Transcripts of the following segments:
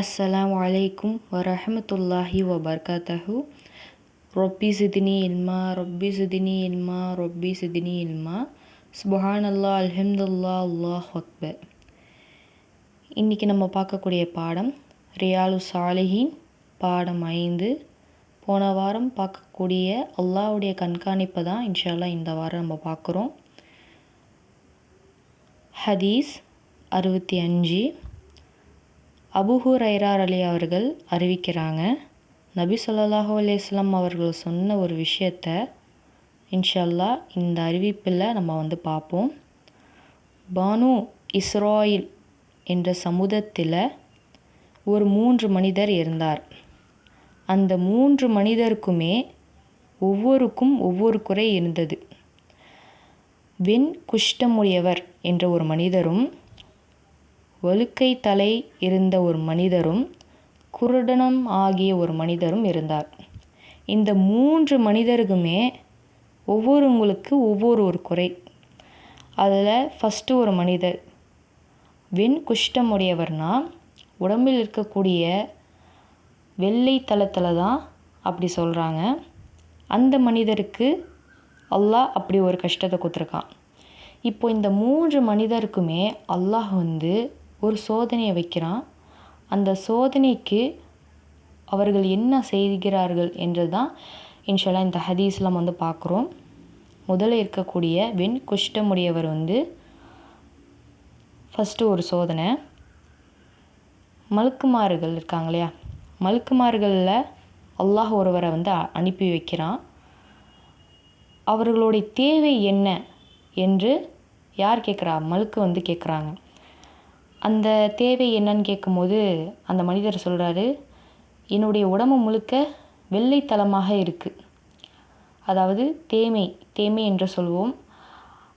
அஸ்ஸலாம் வலைக்கும் வரஹமத்துல்லாஹி வபர்காத்தஹு ரொப்பி சிதினி இல்மா ரொப்பி சிதினி இல்மா ரொப்பி சிதினி இல்மா சுபஹான் அல்லா அல்ஹம்துல்லா அல்லாஹ் அக்பர் இன்றைக்கி நம்ம பார்க்கக்கூடிய பாடம் ரியாலு சாலிஹின் பாடம் ஐந்து. போன வாரம் பார்க்கக்கூடிய அல்லாவுடைய கண்காணிப்பை தான் இன்ஷால்லா இந்த வாரம் நம்ம பார்க்குறோம். ஹதீஸ் அறுபத்தி அஞ்சு. அபுஹுரைரார் அலி அவர்கள் அறிவிக்கிறாங்க. நபி சொல்லாஹூ அலையம் அவர்கள் சொன்ன ஒரு விஷயத்த இன்ஷல்லா இந்த அறிவிப்பில் நம்ம வந்து பார்ப்போம். பானு இஸ்ராயில் என்ற சமுதத்தில் ஒரு மூன்று மனிதர் இருந்தார். அந்த மூன்று மனிதருக்குமே ஒவ்வொருக்கும் ஒவ்வொரு குறை இருந்தது. வெண் குஷ்டமுடையவர் என்ற ஒரு மனிதரும் வழுக்கை தலை இருந்த ஒரு மனிதரும் குருடனம் ஆகிய ஒரு மனிதரும் இருந்தார். இந்த மூன்று மனிதருக்குமே ஒவ்வொருவங்களுக்கு ஒவ்வொரு ஒரு குறை. அதில் ஃபஸ்ட்டு ஒரு மனிதர். வெண் குஷ்டமுடையவர்னா உடம்பில் இருக்கக்கூடிய வெள்ளை தளத்தில் தான் அப்படி சொல்கிறாங்க அந்த மனிதருக்கு அல்லாஹ் அப்படி ஒரு கஷ்டத்தை கொடுத்துருக்கான். இப்போ இந்த மூன்று மனிதருக்குமே அல்லாஹ் வந்து ஒரு சோதனையை வைக்கிறான். அந்த சோதனைக்கு அவர்கள் என்ன செய்கிறார்கள் என்று தான் இன்ஷால்லா இந்த ஹதீஸில் நம்ம வந்து பார்க்குறோம். முதல்ல இருக்கக்கூடிய வெண் குஷ்டமுடையவர் வந்து ஃபஸ்ட்டு ஒரு சோதனை. மலுக்குமார்கள் இருக்காங்க இல்லையா? மலுக்குமார்களில் அல்லாஹ் ஒருவரை வந்து அனுப்பி வைக்கிறான். அவர்களுடைய தேவை என்ன என்று யார் கேட்குறா? மலுக்கு வந்து கேட்குறாங்க. அந்த தேவை என்னன்னு கேட்கும்போது அந்த மனிதர் சொல்கிறாரு என்னுடைய உடம்பு முழுக்க வெள்ளைத்தளமாக இருக்குது அதாவது தேமை தேமை என்று சொல்வோம்.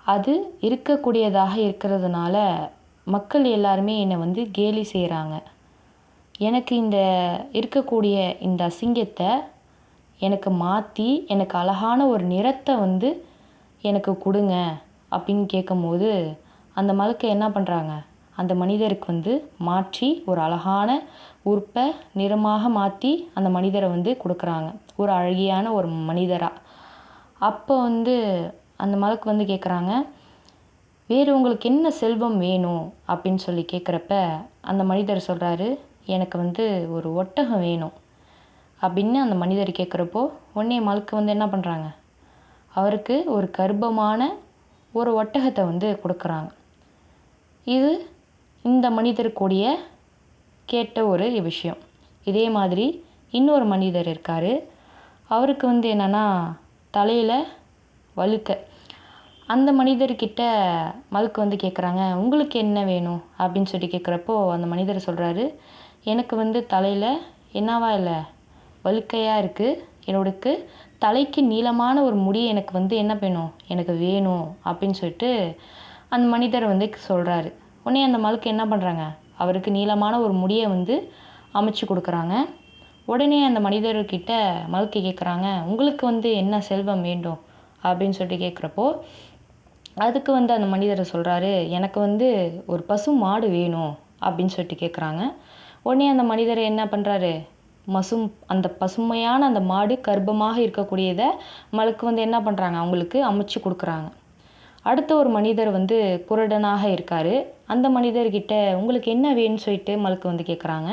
அது இருக்கக்கூடியதாக இருக்கிறதுனால மக்கள் எல்லாருமே என்னை வந்து கேலி செய்கிறாங்க எனக்கு இந்த இருக்கக்கூடிய இந்த அசிங்கத்தை எனக்கு மாற்றி எனக்கு அழகான ஒரு நிறத்தை வந்து எனக்கு கொடுங்க அப்படின்னு கேட்கும்போது அந்த மலுக்கை என்ன பண்ணுறாங்க அந்த மனிதருக்கு வந்து மாற்றி ஒரு அழகான உறுப்பை நிறமாக மாற்றி அந்த மனிதரை வந்து கொடுக்குறாங்க. ஒரு அழகியான ஒரு மனிதராக அப்போ வந்து அந்த மலக்கு வந்து கேட்குறாங்க வேறு உங்களுக்கு என்ன செல்வம் வேணும்? அப்படின்னு சொல்லி கேட்குறப்ப அந்த மனிதர் சொல்கிறாரு எனக்கு வந்து ஒரு ஒட்டகம் வேணும். அப்படின்னு அந்த மனிதர் கேட்குறப்போ உடனே மலுக்கு வந்து என்ன பண்ணுறாங்க அவருக்கு ஒரு கர்ப்பமான ஒரு ஒட்டகத்தை வந்து கொடுக்குறாங்க. இது இந்த மனிதருக்குடைய கேட்ட ஒரு விஷயம். இதே மாதிரி இன்னொரு மனிதர் இருக்கார். அவருக்கு வந்து என்னென்னா தலையில் வழுக்க. அந்த மனிதர்கிட்ட மலுக்கு வந்து கேட்குறாங்க உங்களுக்கு என்ன வேணும்? அப்படின்னு சொல்லி கேட்குறப்போ அந்த மனிதர் சொல்கிறாரு எனக்கு வந்து தலையில் என்னவா இல்லை வழுக்கையாக இருக்குது என்னோடக்கு தலைக்கு நீளமான ஒரு முடி எனக்கு வந்து என்ன வேணும்? எனக்கு வேணும். அப்படின்னு சொல்லிட்டு அந்த மனிதர் வந்து சொல்கிறாரு உடனே அந்த மலுக்கு என்ன பண்ணுறாங்க அவருக்கு நீளமான ஒரு முடியை வந்து அமைச்சு கொடுக்குறாங்க. உடனே அந்த மனிதர்கிட்ட மலுக்கு கேட்குறாங்க உங்களுக்கு வந்து என்ன செல்வம் வேண்டும்? அப்படின்னு சொல்லிட்டு கேட்குறப்போ அதுக்கு வந்து அந்த மனிதர் சொல்கிறாரு எனக்கு வந்து ஒரு பசு மாடு வேணும். அப்படின்னு சொல்லிட்டு கேட்குறாங்க உடனே அந்த மனிதர் என்ன பண்ணுறாரு மசும் அந்த பசுமையான அந்த மாடு கர்ப்பமாக இருக்கக்கூடியதை மலுக்கு வந்து என்ன பண்ணுறாங்க அவங்களுக்கு அமைச்சு கொடுக்குறாங்க. அடுத்த ஒரு மனிதர் வந்து குருடனாக இருக்கார். அந்த மனிதர்கிட்ட உங்களுக்கு என்ன வேணும்னு சொல்லிட்டு மலுக்கு வந்து கேட்குறாங்க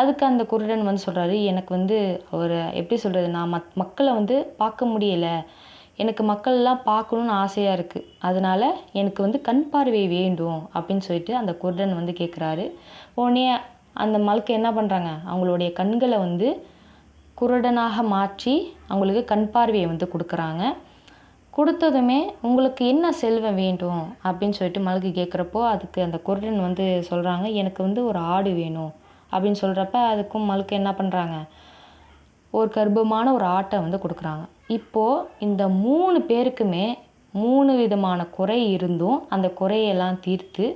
அதுக்கு அந்த குருடன் வந்து சொல்கிறாரு எனக்கு வந்து அவர் எப்படி சொல்கிறது நான் மக் மக்களை வந்து பார்க்க முடியலை. எனக்கு மக்கள்லாம் பார்க்கணுன்னு ஆசையாக இருக்குது அதனால் எனக்கு வந்து கண் பார்வை வேண்டும். அப்படின்னு சொல்லிட்டு அந்த குருடன் வந்து கேட்குறாரு உடனே அந்த மலுக்கு என்ன பண்ணுறாங்க அவங்களுடைய கண்களை வந்து குருடனாக மாற்றி அவங்களுக்கு கண் பார்வையை வந்து கொடுக்குறாங்க. கொடுத்ததுமே உங்களுக்கு என்ன செல்வம் வேண்டும் அப்படின்னு சொல்லிட்டு மழுகு கேட்குறப்போ அதுக்கு அந்த குருடன் வந்து சொல்கிறாங்க எனக்கு வந்து ஒரு ஆடு வேணும் அப்படின்னு சொல்கிறப்ப அதுக்கும் மழுக்கு என்ன பண்ணுறாங்க ஒரு கர்ப்பமான ஒரு ஆட்டை வந்து கொடுக்குறாங்க. இப்போது இந்த மூணு பேருக்குமே மூணு விதமான குறை இருந்தும் அந்த குறையெல்லாம் தீர்த்து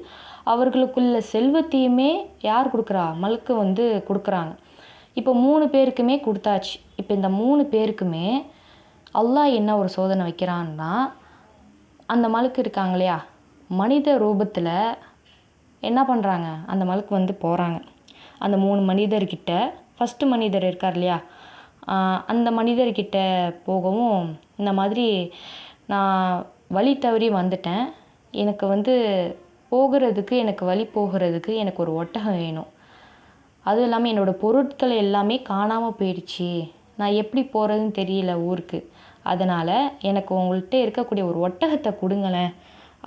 அவர்களுக்குள்ள செல்வத்தையுமே யார் கொடுக்குறா? மழுக்கு வந்து கொடுக்குறாங்க. இப்போ மூணு பேருக்குமே கொடுத்தாச்சு. இப்போ இந்த மூணு பேருக்குமே அல்லாஹ் என்ன ஒரு சோதனை வைக்கிறான்னா அந்த மலுக்கு இருக்காங்க இல்லையா? மனித ரூபத்தில் என்ன பண்ணுறாங்க அந்த மலுக்கு வந்து போகிறாங்க அந்த மூணு மனிதர்கிட்ட ஃபஸ்ட்டு மனிதர் இருக்கார் இல்லையா? அந்த மனிதர்கிட்ட போகவும் இந்த மாதிரி நான் வழி தவறி வந்துட்டேன். எனக்கு வந்து போகிறதுக்கு எனக்கு வழி போகிறதுக்கு எனக்கு ஒரு ஒட்டகம் வேணும். அதுவும் இல்லாமல் என்னோடய பொருட்கள் எல்லாமே காணாமல் போயிடுச்சு. நான் எப்படி போகிறதுன்னு தெரியல ஊருக்கு. அதனால் எனக்கு உங்கள்கிட்ட இருக்கக்கூடிய ஒரு ஒட்டகத்தை கொடுங்களேன்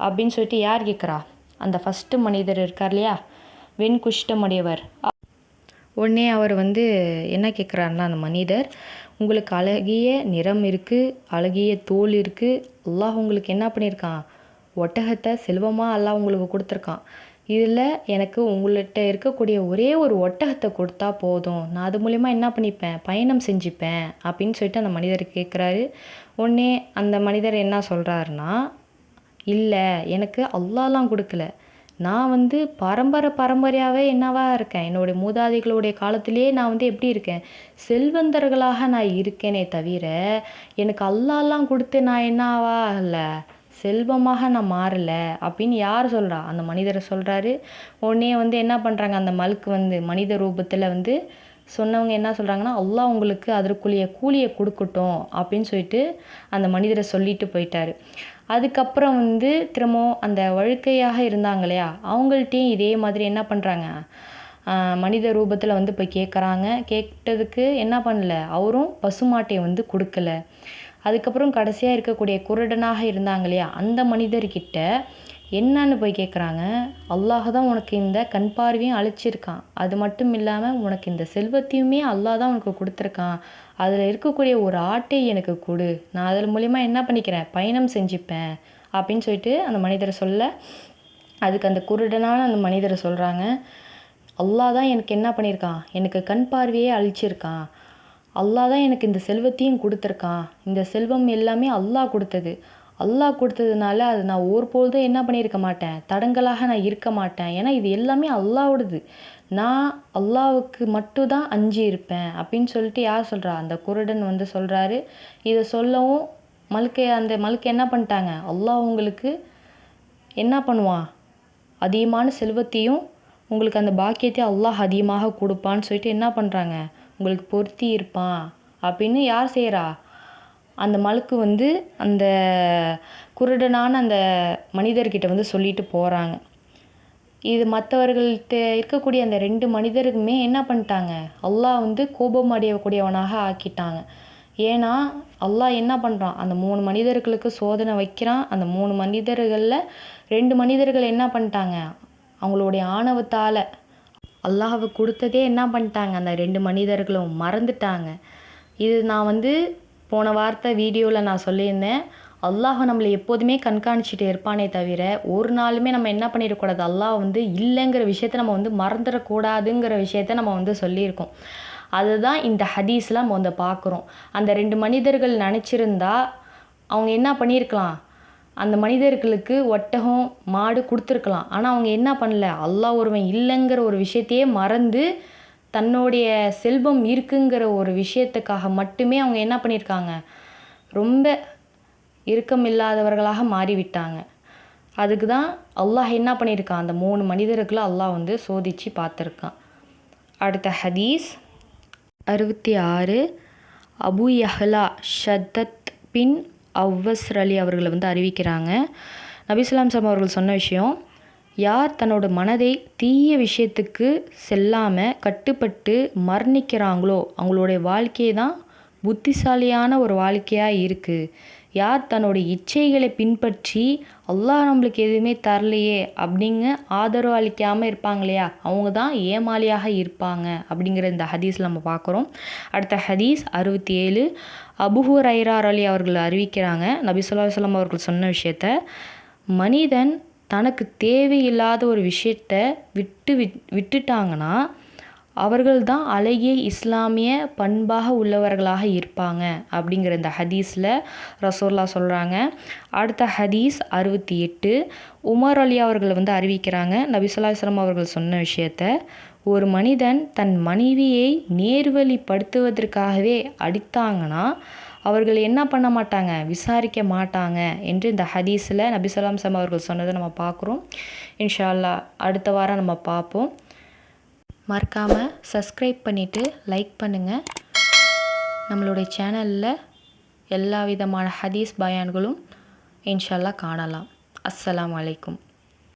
அப்படின்னு சொல்லிட்டு யார் கேட்குறா? அந்த ஃபஸ்ட்டு மனிதர் இருக்கார் இல்லையா? வெண்குஷ்டமுடையவர். உடனே அவர் வந்து என்ன கேட்குறாருன்னா அந்த மனிதர் உங்களுக்கு அழகிய நிறம் இருக்குது அழகிய தோல் இருக்குது அல்லாஹ் உங்களுக்கு என்ன பண்ணியிருக்கான்? ஒட்டகத்தை செல்வமாக அல்லாஹ் உங்களுக்கு கொடுத்துருக்கான். இதில் எனக்கு உங்கள்கிட்ட இருக்கக்கூடிய ஒரே ஒரு ஒட்டகத்தை கொடுத்தா போதும். நான் அது மூலிமா என்ன பண்ணிப்பேன்? பயணம் செஞ்சுப்பேன் அப்படின்னு சொல்லிட்டு அந்த மனிதர் கேட்குறாரு உடனே அந்த மனிதர் என்ன சொல்கிறாருன்னா இல்லை எனக்கு அல்லாலாம் கொடுக்கல. நான் வந்து பரம்பரை பரம்பரையாகவே என்னவாக இருக்கேன்? என்னுடைய மூதாதைகளுடைய காலத்திலே நான் வந்து எப்படி இருக்கேன்? செல்வந்தர்களாக நான் இருக்கேனே தவிர எனக்கு அல்லாலாம் கொடுத்து நான் என்னவா இல்லை? செல்வமாக நான் மாறலை அப்படின்னு யார் சொல்கிறா அந்த மனிதரை சொல்கிறாரு உடனே வந்து என்ன பண்ணுறாங்க அந்த மலுக்கு வந்து மனித ரூபத்தில் வந்து சொன்னவங்க என்ன சொல்கிறாங்கன்னா அல்லாஹ் உங்களுக்கு அதற்குரிய கூலியை கொடுக்கட்டும் அப்படின்னு சொல்லிட்டு அந்த மனிதரை சொல்லிட்டு போயிட்டாரு. அதுக்கப்புறம் வந்து திரும்பவும் அந்த வழுக்கையாக இருந்தாங்க இல்லையா? அவங்கள்ட்டையும் இதே மாதிரி என்ன பண்ணுறாங்க மனித ரூபத்தில் வந்து போய் கேட்குறாங்க கேட்டதுக்கு என்ன பண்ணல? அவரும் பசுமாட்டை வந்து கொடுக்கல. அதுக்கப்புறம் கடைசியாக இருக்கக்கூடிய குருடனாக இருந்தாங்க இல்லையா? அந்த மனிதர்கிட்ட என்னன்னு போய் கேட்குறாங்க அல்லாஹ் தான் உனக்கு இந்த கண் பார்வையும் அழிச்சிருக்கான் அது மட்டும் இல்லாமல் உனக்கு இந்த செல்வத்தையுமே அல்லாஹ் தான் உனக்கு கொடுத்துருக்கான். அதில் இருக்கக்கூடிய ஒரு ஆட்டை எனக்கு கொடு. நான் அதில் மூலிமா என்ன பண்ணிக்கிறேன்? பயணம் செஞ்சுப்பேன். அப்படின்னு சொல்லிட்டு அந்த மனிதரை சொல்ல அதுக்கு அந்த குருடனான அந்த மனிதரை சொல்கிறாங்க அல்லாஹ் தான் எனக்கு என்ன பண்ணியிருக்கான் எனக்கு கண் பார்வையே அழிச்சிருக்கான் அல்லாஹ் தான் எனக்கு இந்த செல்வத்தையும் கொடுத்துருக்கான். இந்த செல்வம் எல்லாமே அல்லாஹ் கொடுத்தது. அல்லாஹ் கொடுத்ததுனால அது நான் ஒரு பொழுதும் என்ன பண்ணியிருக்க மாட்டேன்? தடங்கலாக நான் இருக்க மாட்டேன். ஏன்னா இது எல்லாமே அல்லாவோடது நான் அல்லாவுக்கு மட்டும் தான் அஞ்சு இருப்பேன் அப்படின்னு சொல்லிட்டு யார் சொல்கிறா அந்த குருடன் வந்து சொல்கிறாரு இதை சொல்லவும் மல்கை அந்த மல்கை என்ன பண்ணிட்டாங்க? அல்லாஹ் உங்களுக்கு என்ன பண்ணுவான்? அதிகமான செல்வத்தையும் உங்களுக்கு அந்த பாக்கியத்தை அல்லாஹ் அதிகமாக கொடுப்பான்னு சொல்லிட்டு என்ன பண்ணுறாங்க உங்களுக்கு பொருத்தி இருப்பான் அப்படின்னு யார் செய்கிறா அந்த மலுக்கு வந்து அந்த குருடனான அந்த மனிதர்கிட்ட வந்து சொல்லிட்டு போகிறாங்க இது மற்றவர்கள்ட்ட இருக்கக்கூடிய அந்த ரெண்டு மனிதருக்குமே என்ன பண்ணிட்டாங்க? அல்லாஹ் வந்து கோபம் அடையக்கூடியவனாக ஆக்கிட்டாங்க. ஏன்னா அல்லாஹ் என்ன பண்ணுறான் அந்த மூணு மனிதர்களுக்கு சோதனை வைக்கிறான். அந்த மூணு மனிதர்களில் ரெண்டு மனிதர்கள் என்ன பண்ணிட்டாங்க? அவங்களுடைய ஆணவத்தால் அல்லாஹ்வை கொடுத்ததே என்ன பண்ணிட்டாங்க? அந்த ரெண்டு மனிதர்களும் மறந்துட்டாங்க. இது நான் வந்து போன வார்த்தை வீடியோவில் நான் சொல்லியிருந்தேன். அல்லாஹ் நம்மளை எப்போதுமே கண்காணிச்சுட்டு இருப்பானே தவிர ஒரு நாளுமே நம்ம என்ன பண்ணிடக்கூடாது? அல்லாஹ் வந்து இல்லைங்கிற விஷயத்த நம்ம வந்து மறந்துடக்கூடாதுங்கிற விஷயத்த நம்ம வந்து சொல்லியிருக்கோம். அதுதான் இந்த ஹதீஸில் நம்ம வந்து பார்க்குறோம். அந்த ரெண்டு மனிதர்கள் நினச்சிருந்தா அவங்க என்ன பண்ணியிருக்கலாம்? அந்த மனிதர்களுக்கு ஒட்டகம் மாடு கொடுத்துருக்கலாம். ஆனால் அவங்க என்ன பண்ணல? அல்லாஹ் ஒருவன் இல்லைங்கிற ஒரு விஷயத்தையே மறந்து தன்னுடைய செல்வம் இருக்குங்கிற ஒரு விஷயத்துக்காக மட்டுமே அவங்க என்ன பண்ணியிருக்காங்க? ரொம்ப இறுக்கமில்லாதவர்களாக மாறிவிட்டாங்க. அதுக்கு தான் அல்லாஹ் என்ன பண்ணியிருக்கான்? அந்த மூணு மனிதர்களை அல்லாஹ் வந்து சோதித்து பார்த்துருக்கான். அடுத்த ஹதீஸ் அறுபத்தி ஆறு. அபு யஹ்லா ஷத்தத் பின் அவ்வஸ்ர் அலி அவர்களை வந்து அறிவிக்கிறாங்க. நபிசுலாம் சம் அவர்கள் சொன்ன விஷயம் யார் தன்னோட மனதை தீய விஷயத்துக்கு செல்லாமல் கட்டுப்பட்டு மரணிக்கிறாங்களோ அவங்களுடைய வாழ்க்கையை தான் புத்திசாலியான ஒரு வாழ்க்கையாக இருக்குது யார் தன்னோட இச்சைகளை பின்பற்றி அல்லாஹ் நம்மளுக்கு எதுவுமே தரலையே அப்படிங்க ஆதரவு அளிக்காமல் இருப்பாங்க இல்லையா அவங்க தான் ஏமாளியாக இருப்பாங்க அப்படிங்கிற இந்த ஹதீஸில் நம்ம பார்க்குறோம். அடுத்த ஹதீஸ் அறுபத்தி ஏழு அபுஹூர் ஐரார் அலி அவர்கள் அறிவிக்கிறாங்க. நபி சொல்லா சொல்லம் அவர்கள் சொன்ன விஷயத்த. மனிதன் தனக்கு தேவையில்லாத ஒரு விஷயத்த விட்டு விட் விட்டுட்டாங்கன்னா அவர்கள் தான் அழகிய இஸ்லாமிய பண்பாக உள்ளவர்களாக இருப்பாங்க அப்படிங்கிற இந்த ஹதீஸில் ரசோல்லா சொல்கிறாங்க அடுத்த ஹதீஸ் அறுபத்தி எட்டு. உமர் அலி அவர்கள் வந்து அறிவிக்கிறாங்க நபிசுல்லாஸ்லாம் அவர்கள் சொன்ன விஷயத்த. ஒரு மனிதன் தன் மனைவியை நேர்வழிப்படுத்துவதற்காகவே அடித்தாங்கன்னா அவர்கள் என்ன பண்ண மாட்டாங்க? விசாரிக்க மாட்டாங்க என்று இந்த ஹதீஸில் நபிசலாம் சம் அவர்கள் சொன்னதை நம்ம பார்க்குறோம். இன்ஷால்லா அடுத்த வாரம் நம்ம பார்ப்போம். மறக்காமல் சப்ஸ்கிரைப் பண்ணிவிட்டு லைக் பண்ணுங்கள் நம்மளுடைய சேனலில் எல்லா விதமான ஹதீஸ் பயான்களும் இன்ஷால்லா காணலாம். அஸ்ஸலாம் வலைக்கும்